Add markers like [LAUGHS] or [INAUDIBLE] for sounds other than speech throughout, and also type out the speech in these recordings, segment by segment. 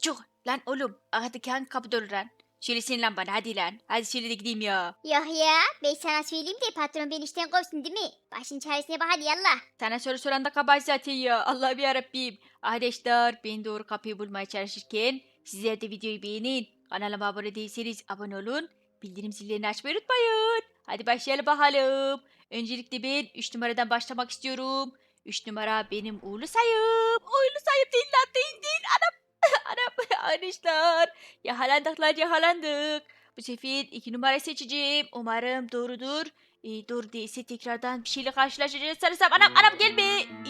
Çık lan oğlum. Hadi kan kapı dolu lan. Söylesin lan bana hadi lan. Hadi söyle de gideyim ya. Yok ya ben sana söyleyeyim de patron beni işten kovsun değil mi? Başın çaresine bak hadi yallah. Sana soru soran da kabahat zaten ya. Allah'ım yarabbim. Arkadaşlar ben doğru kapıyı bulmaya çalışırken sizler de videoyu beğenin. Kanalıma abone değilseniz abone olun. Bildirim zillerini açmayı unutmayın. Hadi başlayalım bakalım. Öncelikle ben 3 numaradan başlamak istiyorum. 3 numara benim uğurlu sayım. Uğurlu sayım değil lan değil değil. Anam. Anam. [LAUGHS] Arkadaşlar. Yakalandık lan yakalandık. Bu sefer 2 numara seçeceğim. Umarım doğrudur. E, doğru değilse tekrardan bir şeyle karşılaşacağız sanırsam. Anam anam gelme.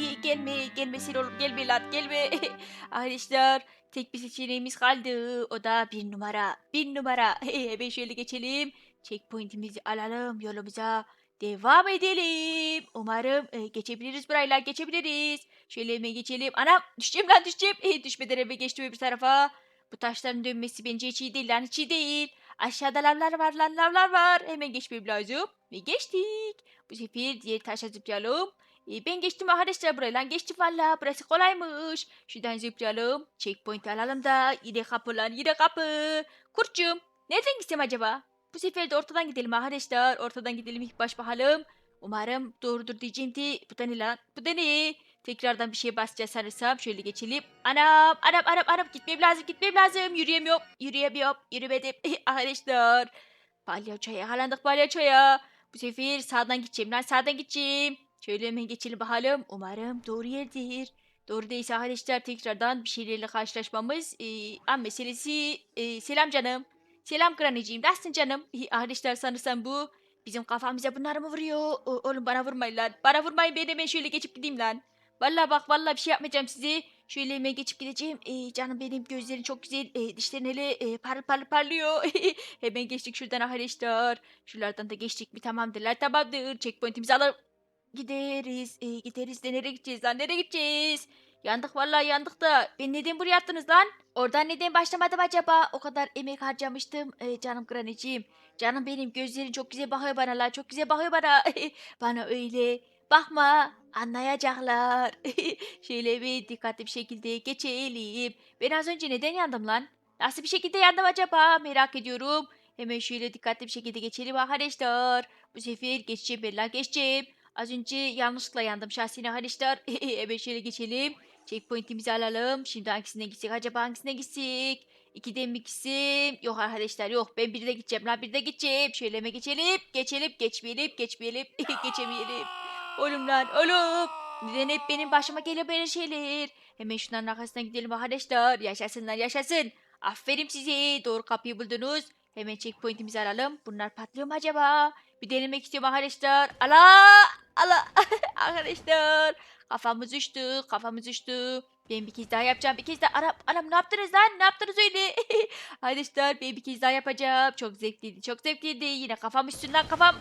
E, gelme gelmesin oğlum gelme lan gelme. [LAUGHS] Arkadaşlar tek bir seçeneğimiz kaldı. O da bir numara. Bir numara. [LAUGHS] Hemen şöyle geçelim. Checkpoint'imizi alalım yolumuza. Devam edelim. Umarım e, geçebiliriz burayla geçebiliriz. Şöyle hemen geçelim. Anam düşeceğim lan düşeceğim. E, düşmeden eve geçtim öbür tarafa. Bu taşların dönmesi bence hiç iyi değil lan hiç iyi değil. Aşağıda lavlar var lan lavlar var. Hemen geçmem lazım. Ve geçtik. Bu sefer diğer taşa zıplayalım. E, ben geçtim arkadaşlar buraya lan geçtim valla. Burası kolaymış. Şuradan zıplayalım. Checkpoint alalım da. Yine kapı lan yine kapı. Kurtçum nereden gitsem acaba? Bu sefer de ortadan gidelim arkadaşlar. Ortadan gidelim ilk baş bakalım. Umarım doğrudur diyeceğim de. Bu da ne lan? Bu da ne? Tekrardan bir şeye basacağız sanırsam. Şöyle geçelim. Anam, anam, anam, anam. Gitmem lazım, gitmem lazım. Yürüyemiyorum, yürüyemiyorum. Yürümedim. [LAUGHS] Arkadaşlar. Palyaçoya yakalandık palyaçoya. Bu sefer sağdan gideceğim lan sağdan gideceğim. Şöyle hemen geçelim bakalım. Umarım doğru yerdir. Doğru değilse arkadaşlar tekrardan bir şeylerle karşılaşmamız e, an meselesi. E, selam canım. Selam Granny'ciğim. Nasılsın canım? Arkadaşlar sanırsam bu. Bizim kafamıza bunlar mı vuruyor? O, oğlum bana vurmayın lan. Bana vurmayın ben hemen şöyle geçip gideyim lan. Vallahi bak vallahi bir şey yapmayacağım size. Şöyle hemen geçip gideceğim. E, canım benim gözlerin çok güzel. E, dişlerin hele e, parıl parıl parlıyor. [LAUGHS] hemen geçtik şuradan arkadaşlar. Şuralardan da geçtik mi tamamdırlar tamamdır. Checkpoint'imizi alalım. Gideriz. E, gideriz de nereye gideceğiz lan nereye gideceğiz? Yandık vallahi yandık da. Ben neden buraya attınız lan? Oradan neden başlamadım acaba? O kadar emek harcamıştım. E, canım Granny'ciğim. Canım benim gözlerin çok güzel bakıyor bana lan. Çok güzel bakıyor bana. [LAUGHS] bana öyle. Bakma anlayacaklar. [LAUGHS] Şöyle bir dikkatli bir şekilde geçelim. Ben az önce neden yandım lan? Nasıl bir şekilde yandım acaba? Merak ediyorum. Hemen şöyle dikkatli bir şekilde geçelim arkadaşlar. Bu sefer geçeceğim ben lan geçeceğim. Az önce yanlışlıkla yandım şahsine arkadaşlar. [LAUGHS] Hemen şöyle geçelim. Checkpoint'imizi alalım. Şimdi hangisine gitsek acaba hangisine gitsek? İkiden mi gitsem? Yok arkadaşlar yok. Ben bir de gideceğim lan bir de gideceğim. Şöyle hemen geçelim. Geçelim geçmeyelim geçmeyelim. [LAUGHS] Geçemeyelim. Lan oğlum. Neden hep benim başıma geliyor böyle şeyler? Hemen şunların arkasından gidelim arkadaşlar. Yaşasınlar yaşasın. Aferin size. Doğru kapıyı buldunuz. Hemen checkpoint'imizi alalım. Bunlar patlıyor mu acaba? Bir denemek istiyorum arkadaşlar. Ala! Ala! [LAUGHS] arkadaşlar. Kafamız uçtu. Kafamız uçtu. Ben bir kez daha yapacağım. Bir kez daha. Anam, anam ne yaptınız lan? Ne yaptınız öyle? [LAUGHS] arkadaşlar ben bir kez daha yapacağım. Çok zevkliydi. Çok zevkliydi. Yine kafam lan kafam.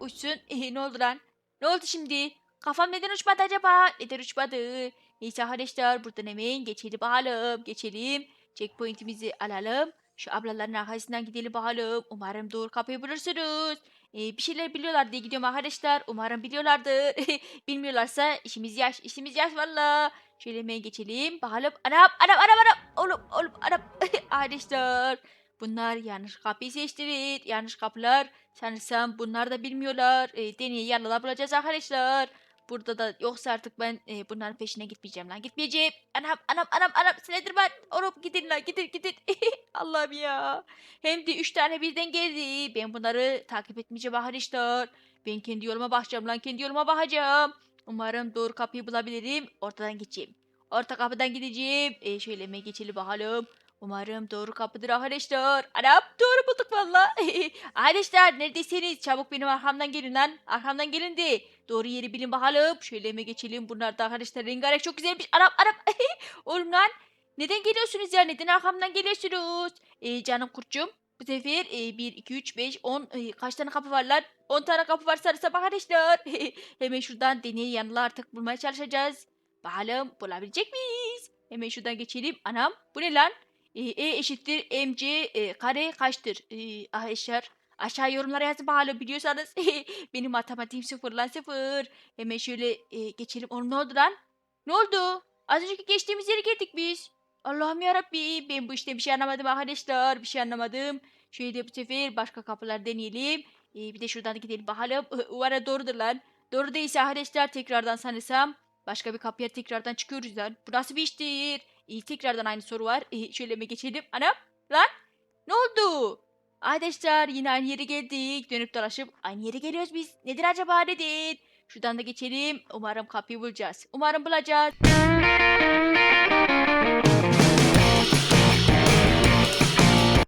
Uçsun. [LAUGHS] ne oldu lan? Ne oldu şimdi? Kafam neden uçmadı acaba? Neden uçmadı? Neyse arkadaşlar buradan hemen geçelim bakalım. Geçelim. Checkpoint'imizi alalım. Şu ablaların arkasından gidelim bakalım. Umarım doğru kapıyı bulursunuz. Ee, bir şeyler biliyorlar diye gidiyorum arkadaşlar. Umarım biliyorlardır. [LAUGHS] Bilmiyorlarsa işimiz yaş. işimiz yaş valla. Şöyle hemen geçelim. Bakalım. Anam anam anam anam. Oğlum oğlum anam. [LAUGHS] arkadaşlar. Bunlar yanlış kapıyı seçtirir. Yanlış kapılar. Sanırsam bunlar da bilmiyorlar. E, deneyi yanına bulacağız arkadaşlar. Burada da yoksa artık ben e, bunların peşine gitmeyeceğim lan. Gitmeyeceğim. Anam anam anam anam. Slenderman. Oğlum gidin lan gidin gidin. [LAUGHS] Allah'ım ya. Hem de üç tane birden geldi. Ben bunları takip etmeyeceğim arkadaşlar. Ben kendi yoluma bakacağım lan. Kendi yoluma bakacağım. Umarım doğru kapıyı bulabilirim. Ortadan geçeyim. Orta kapıdan gideceğim. E, şöyle hemen geçelim bakalım. Umarım doğru kapıdır arkadaşlar. Anam doğru bulduk valla. [LAUGHS] arkadaşlar neredeyseniz çabuk benim arkamdan gelin lan. Arkamdan gelin de. Doğru yeri bilin bakalım. Şöyle hemen geçelim. Bunlar da arkadaşlar rengarenk çok güzelmiş. Anam anam. [LAUGHS] Oğlum lan. Neden geliyorsunuz ya? Neden arkamdan geliyorsunuz? Ee, canım kurtçum. Bu sefer e, 1, 2, 3, 5, 10 e, kaç tane kapı var lan? 10 tane kapı var sarısa arkadaşlar. [LAUGHS] Hemen şuradan deneyi yanına artık bulmaya çalışacağız. Bakalım bulabilecek miyiz? Hemen şuradan geçelim. Anam bu ne lan? E, e eşittir mc e, kare kaçtır? E, arkadaşlar aşağı yorumlara yazın bakalım biliyorsanız. [LAUGHS] Benim matematiğim sıfır lan sıfır. Hemen şöyle e, geçelim. Oğlum ne oldu lan? Ne oldu? Az önceki geçtiğimiz yere girdik biz. Allah'ım yarabbim ben bu işte bir şey anlamadım arkadaşlar. Bir şey anlamadım. Şöyle bu sefer başka kapılar deneyelim. Ee, bir de şuradan da gidelim bakalım. [LAUGHS] Umarım doğrudur lan. Doğru değilse arkadaşlar tekrardan sanırsam başka bir kapıya tekrardan çıkıyoruz lan. Bu nasıl bir iştir? İyi tekrardan aynı soru var. Ee, şöyle mi geçelim? Anam lan ne oldu? Arkadaşlar yine aynı yere geldik. Dönüp dolaşıp aynı yere geliyoruz biz. Nedir acaba nedir? Şuradan da geçelim. Umarım kapıyı bulacağız. Umarım bulacağız.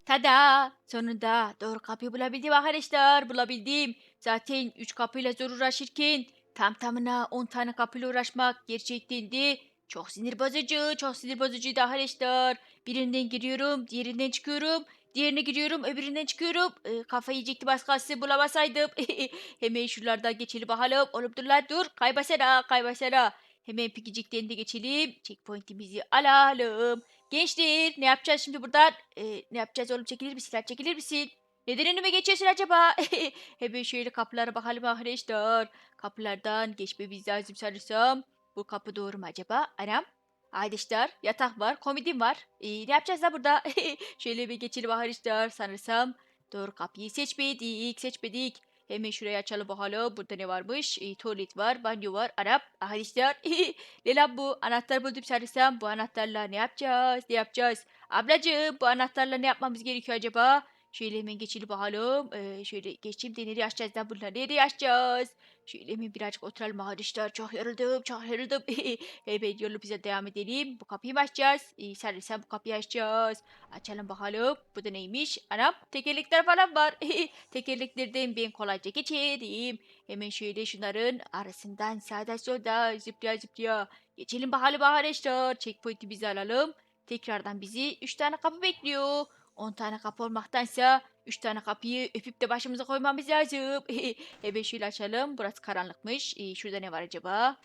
Tada! Sonunda doğru kapıyı bulabildim arkadaşlar. Bulabildim. Zaten 3 kapıyla zor uğraşırken tam tamına 10 tane kapıyla uğraşmak gerçekten de çok sinir bozucu. Çok sinir bozucuydu arkadaşlar. Birinden giriyorum, diğerinden çıkıyorum. Diğerine giriyorum, öbüründen çıkıyorum. Ee, kafayı yiyecekti başkası bulamasaydım. [LAUGHS] Hemen şuralardan geçelim bakalım. Oğlum dur lan dur. Kaybasana, kaybasana. Hemen pikicikten de geçelim. Checkpoint'imizi alalım. Gençler ne yapacağız şimdi buradan? Ee, ne yapacağız oğlum çekilir misin lan çekilir misin? Neden önüme geçiyorsun acaba? [LAUGHS] Hemen şöyle kapılara bakalım arkadaşlar. Kapılardan geçmemiz lazım sanırsam. Bu kapı doğru mu acaba? Anam. Arkadaşlar yatak var, komedim var. Ee, ne yapacağız da burada? [LAUGHS] şöyle bir geçelim arkadaşlar sanırsam. Doğru kapıyı seçmedik, seçmedik. Hemen şurayı açalım bakalım. Burada ne varmış? Ee, tuvalet var, banyo var, Arap. Arkadaşlar [LAUGHS] ne lan bu? Anahtar buldum sanırsam. Bu anahtarla ne yapacağız? Ne yapacağız? Ablacığım bu anahtarla ne yapmamız gerekiyor acaba? Şöyle hemen geçelim bakalım. Ee, şöyle geçeyim de nereye açacağız lan bunları? Nereye açacağız? Şöyle hemen birazcık oturalım arkadaşlar. Çok yoruldum, çok yoruldum. [LAUGHS] hemen yolu bize devam edelim. Bu kapıyı mı açacağız? Ee, sanırsam bu kapıyı açacağız. Açalım bakalım. Bu da neymiş? Anam tekerlekler falan var. [LAUGHS] Tekerleklerden ben kolayca geçerim. Hemen şöyle şunların arasından sağda solda zıplaya zıplaya. Geçelim bakalım arkadaşlar. Checkpoint'i bize alalım. Tekrardan bizi 3 tane kapı bekliyor. 10 tane kapı olmaktansa 3 tane kapıyı öpüp de başımıza koymamız lazım. [LAUGHS] Hemen şöyle açalım. Burası karanlıkmış. Ee, şurada ne var acaba?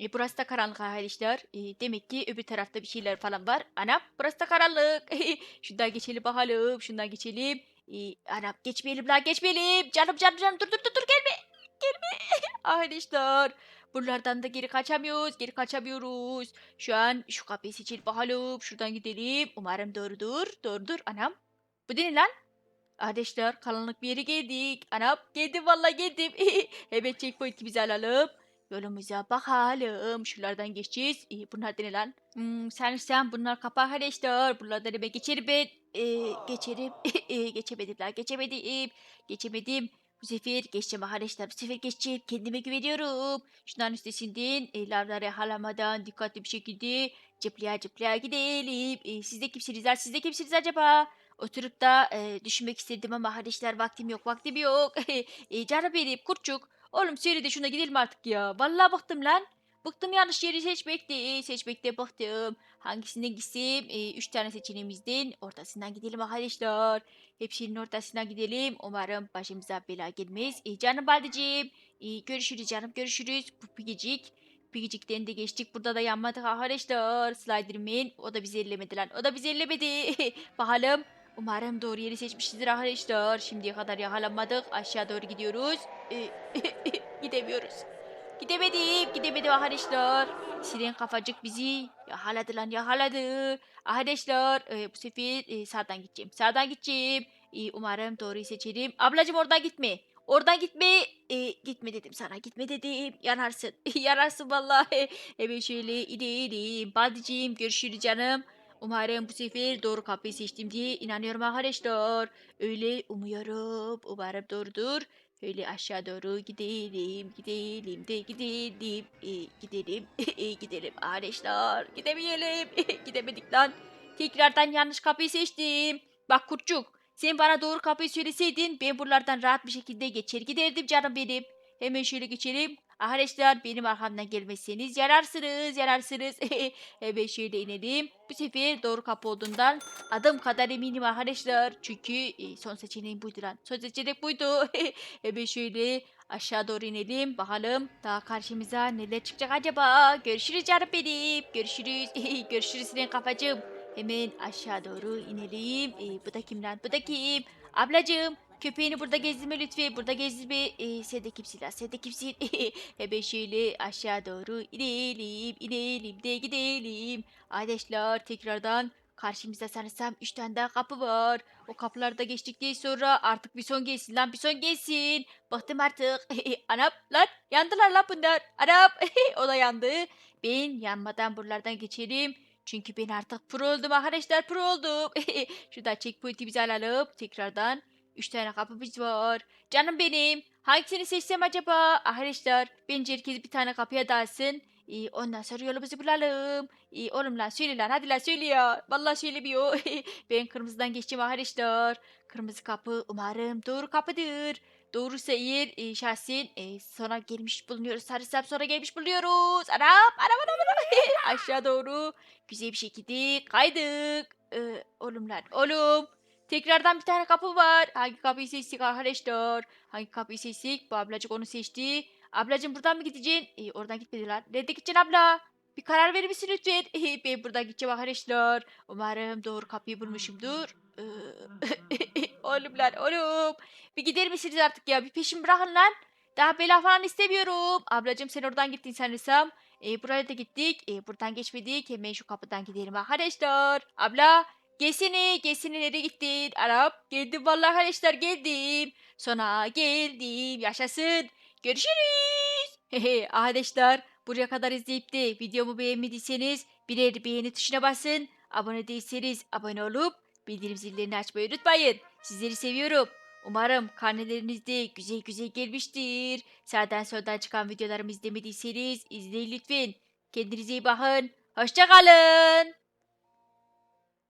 E, burası da karanlık arkadaşlar. E, demek ki öbür tarafta bir şeyler falan var. Anam burası da karanlık. [LAUGHS] Şundan geçelim bakalım. Şundan geçelim. E, anam geçmeyelim lan geçmeyelim. Canım canım canım dur dur dur dur gelme. Gelme. [LAUGHS] arkadaşlar. Buralardan da geri kaçamıyoruz. Geri kaçamıyoruz. Şu an şu kapıyı seçelim bakalım. Şuradan gidelim. Umarım doğrudur. Doğrudur. Anam. Bu ne lan? Arkadaşlar karanlık bir yere geldik. Anam geldim vallahi geldim. [LAUGHS] Hemen checkpoint'imizi alalım. Yolumuza bakalım. Şuralardan geçeceğiz. Ee, bunlar ne lan? Hmm, sen sen bunlar kapı arkadaşlar. Bunlardan hemen geçerim ben. Ee, geçerim. [LAUGHS] Ee, geçemedim lan geçemedim. Geçemedim. Bu sefer geçeceğim arkadaşlar. Bu sefer geçeceğim. Kendime güveniyorum. Şunların üstesinden e, lavları yakalamadan dikkatli bir şekilde cıplaya cıplaya gidelim. E, siz de kimsiniz? Siz kimsiniz acaba? Oturup da e, düşünmek istedim ama arkadaşlar vaktim yok vaktim yok. [LAUGHS] e, canım benim kurtçuk. Oğlum söyle de şuna gidelim artık ya. Vallahi bıktım lan. Bıktım yanlış yeri seçmekte. Seçmekte bıktım. Hangisinden gitsem? E, üç tane seçeneğimizden ortasından gidelim arkadaşlar. Hepsinin ortasından gidelim. Umarım başımıza bela gelmez. E, canım baldeciğim. E, görüşürüz canım görüşürüz. Bu pigicik. Pigicikten de geçtik. Burada da yanmadık arkadaşlar. Sliderman. O da bizi ellemedi lan. O da bizi ellemedi. [LAUGHS] Bakalım. Umarım doğru yeri seçmişizdir arkadaşlar. Şimdiye kadar yakalanmadık. Aşağı doğru gidiyoruz. Ee, [LAUGHS] gidemiyoruz. Gidemedim. Gidemedim arkadaşlar. Siren kafacık bizi yakaladı lan yakaladı. Arkadaşlar e, bu sefer e, sağdan gideceğim. Sağdan gideceğim. E, umarım doğruyu seçerim. Ablacım oradan gitme. Oradan gitme. E, gitme dedim sana. Gitme dedim. Yanarsın. [LAUGHS] Yanarsın vallahi. Evet şöyle inelim. Badiciğim görüşürüz canım. Umarım bu sefer doğru kapıyı seçtim diye inanıyorum arkadaşlar. Öyle umuyorum. Umarım doğrudur. Öyle aşağı doğru gidelim, gidelim de gidelim, e, gidelim, [LAUGHS] e, gidelim arkadaşlar. Gidemeyelim, [LAUGHS] gidemedik lan. Tekrardan yanlış kapıyı seçtim. Bak kurtçuk, sen bana doğru kapıyı söyleseydin ben buralardan rahat bir şekilde geçer giderdim canım benim. Hemen şöyle geçelim. Arkadaşlar benim arkamdan gelmezseniz yararsınız, yararsınız. [LAUGHS] Hemen şöyle inelim. Bu sefer doğru kapı olduğundan adım kadar eminim arkadaşlar. Çünkü e, son seçeneğim buydu lan. Son seçenek buydu. [LAUGHS] Hemen şöyle aşağı doğru inelim. Bakalım daha karşımıza neler çıkacak acaba. Görüşürüz canım benim. Görüşürüz. [LAUGHS] Görüşürüz senin kafacığım. Hemen aşağı doğru inelim. E, bu da kim lan? Bu da kim? Ablacığım Köpeğini burada gezdirme lütfen. Burada gezdirme. Ee, sen de kimsin lan? Sen de kimsin? [LAUGHS] Hemen şöyle aşağı doğru inelim. inelim de gidelim. Arkadaşlar tekrardan karşımızda sanırsam 3 tane daha kapı var. O kapılarda geçtikten sonra artık bir son gelsin lan bir son gelsin. Bıktım artık. [LAUGHS] Anam lan yandılar lan bunlar. Anam [LAUGHS] o da yandı. Ben yanmadan buralardan geçerim. Çünkü ben artık pro oldum arkadaşlar pro oldum. Şuradan checkpoint'imizi alalım. Tekrardan 3 tane kapımız var. Canım benim. Hangisini seçsem acaba? Arkadaşlar bence herkes bir tane kapıya dalsın. Ee, ondan sonra yolumuzu bulalım. Ee, oğlum lan söyle lan hadi lan söyle ya. Vallahi söylemiyor. [LAUGHS] ben kırmızıdan geçeceğim arkadaşlar. Kırmızı kapı umarım doğru kapıdır. Doğruysa eğer e, şahsen e, sonra gelmiş bulunuyoruz. Sarısam sonra gelmiş bulunuyoruz. Anam anam anam anam. [LAUGHS] Aşağı doğru güzel bir şekilde kaydık. Ee, oğlum lan oğlum. Tekrardan bir tane kapı var. Hangi kapıyı seçtik arkadaşlar? Hangi kapıyı seçtik? Bu ablacık onu seçti. Ablacığım buradan mı gideceksin? Ee, oradan gitmediler. Nerede gideceksin abla? Bir karar verir misin lütfen? [LAUGHS] ben buradan gideceğim arkadaşlar. Umarım doğru kapıyı bulmuşumdur. Ee, [LAUGHS] oğlum lan oğlum. Bir gider misiniz artık ya? Bir peşin bırakın lan. Daha bela falan istemiyorum. Ablacığım sen oradan gittin sanırsam. E, buraya da gittik. E, buradan geçmedik. Hemen şu kapıdan gidelim arkadaşlar. Abla Gesini, Gesini nereye gittin? Arap geldim vallahi arkadaşlar geldim. Sonra geldim. Yaşasın. Görüşürüz. [LAUGHS] Hehe arkadaşlar buraya kadar izleyip de videomu beğenmediyseniz birer beğeni tuşuna basın. Abone değilseniz abone olup bildirim zillerini açmayı unutmayın. Sizleri seviyorum. Umarım karneleriniz de güzel güzel gelmiştir. Sağdan soldan çıkan videolarımı izlemediyseniz izleyin lütfen. Kendinize iyi bakın. Hoşçakalın.